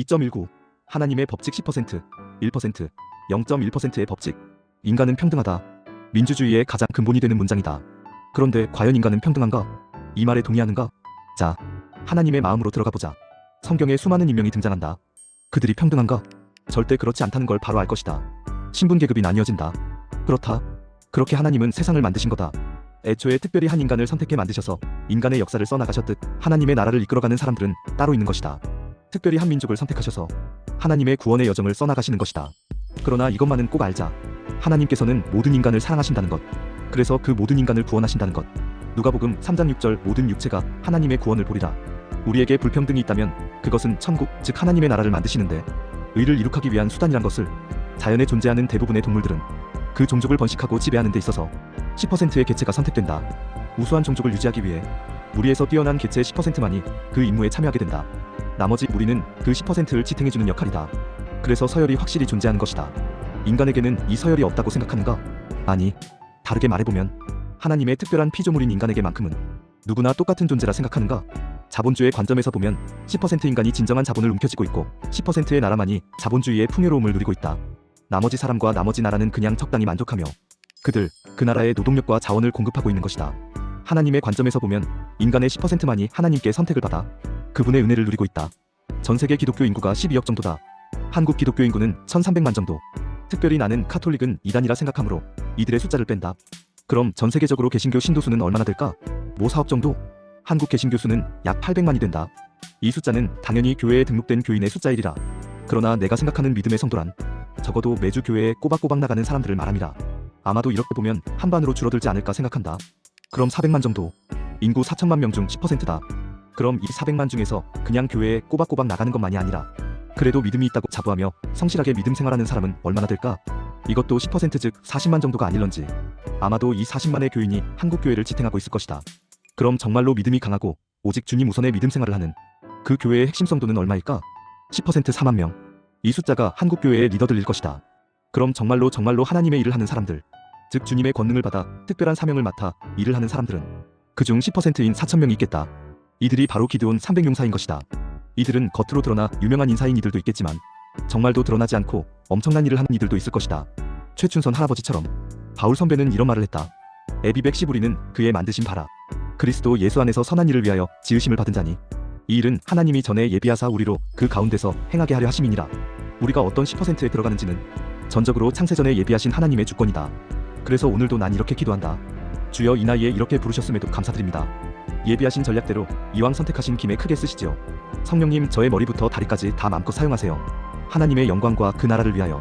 2.19 하나님의 법칙 10% 1% 0.1%의 법칙. 인간은 평등하다. 민주주의의 가장 근본이 되는 문장이다. 그런데 과연 인간은 평등한가? 이 말에 동의하는가? 자 하나님의 마음으로 들어가 보자. 성경에 수많은 인명이 등장한다. 그들이 평등한가? 절대 그렇지 않다는 걸 바로 알 것이다. 신분 계급이 나뉘어진다. 그렇다. 그렇게 하나님은 세상을 만드신 거다. 애초에 특별히 한 인간을 선택해 만드셔서 인간의 역사를 써나가셨듯 하나님의 나라를 이끌어가는 사람들은 따로 있는 것이다. 특별히 한 민족을 선택하셔서 하나님의 구원의 여정을 써나가시는 것이다. 그러나 이것만은 꼭 알자. 하나님께서는 모든 인간을 사랑하신다는 것. 그래서 그 모든 인간을 구원하신다는 것. 누가복음 3장 6절 모든 육체가 하나님의 구원을 보리라. 우리에게 불평등이 있다면 그것은 천국, 즉 하나님의 나라를 만드시는데 의를 이룩하기 위한 수단이란 것을 자연에 존재하는 대부분의 동물들은 그 종족을 번식하고 지배하는 데 있어서 10%의 개체가 선택된다. 우수한 종족을 유지하기 위해 무리에서 뛰어난 개체의 10%만이 그 임무에 참여하게 된다. 나머지 무리는 그 10%를 지탱해주는 역할이다. 그래서 서열이 확실히 존재하는 것이다. 인간에게는 이 서열이 없다고 생각하는가? 아니, 다르게 말해보면 하나님의 특별한 피조물인 인간에게만큼은 누구나 똑같은 존재라 생각하는가? 자본주의 관점에서 보면 10% 인간이 진정한 자본을 움켜쥐고 있고 10%의 나라만이 자본주의의 풍요로움을 누리고 있다. 나머지 사람과 나머지 나라는 그냥 적당히 만족하며 그들, 그 나라의 노동력과 자원을 공급하고 있는 것이다. 하나님의 관점에서 보면 인간의 10%만이 하나님께 선택을 받아 그분의 은혜를 누리고 있다. 전 세계 기독교 인구가 12억 정도다. 한국 기독교 인구는 1,300만 정도. 특별히 나는 카톨릭은 이단이라 생각하므로 이들의 숫자를 뺀다. 그럼 전 세계적으로 개신교 신도수는 얼마나 될까? 모 4억 정도? 한국 개신교 수는 약 800만이 된다. 이 숫자는 당연히 교회에 등록된 교인의 숫자이리라. 그러나 내가 생각하는 믿음의 성도란 적어도 매주 교회에 꼬박꼬박 나가는 사람들을 말함이라. 아마도 이렇게 보면 한반으로 줄어들지 않을까 생각한다. 그럼 400만 정도. 인구 4천만 명 중 10%다. 그럼 이 400만 중에서 그냥 교회에 꼬박꼬박 나가는 것만이 아니라 그래도 믿음이 있다고 자부하며 성실하게 믿음 생활하는 사람은 얼마나 될까? 이것도 10%즉 40만 정도가 아닐런지. 아마도 이 40만의 교인이 한국 교회를 지탱하고 있을 것이다. 그럼 정말로 믿음이 강하고 오직 주님 우선의 믿음 생활을 하는 그 교회의 핵심 성도는 얼마일까? 10% 4만 명. 이 숫자가 한국 교회의 리더들일 것이다. 그럼 정말로 정말로 하나님의 일을 하는 사람들, 즉 주님의 권능을 받아 특별한 사명을 맡아 일을 하는 사람들은 그중 10%인 4천 명이 있겠다. 이들이 바로 기드온 300용사인 것이다. 이들은 겉으로 드러나 유명한 인사인 이들도 있겠지만 정말도 드러나지 않고 엄청난 일을 하는 이들도 있을 것이다. 최춘선 할아버지처럼 바울 선배는 이런 말을 했다. 에비백 시부리는 그의 만드신 바라. 그리스도 예수 안에서 선한 일을 위하여 지으심을 받은 자니 이 일은 하나님이 전에 예비하사 우리로 그 가운데서 행하게 하려 하심이니라. 우리가 어떤 10%에 들어가는지는 전적으로 창세전에 예비하신 하나님의 주권이다. 그래서 오늘도 난 이렇게 기도한다. 주여 이 나이에 이렇게 부르셨음에도 감사드립니다. 예비하신 전략대로 이왕 선택하신 김에 크게 쓰시지요. 성령님 저의 머리부터 다리까지 다 마음껏 사용하세요. 하나님의 영광과 그 나라를 위하여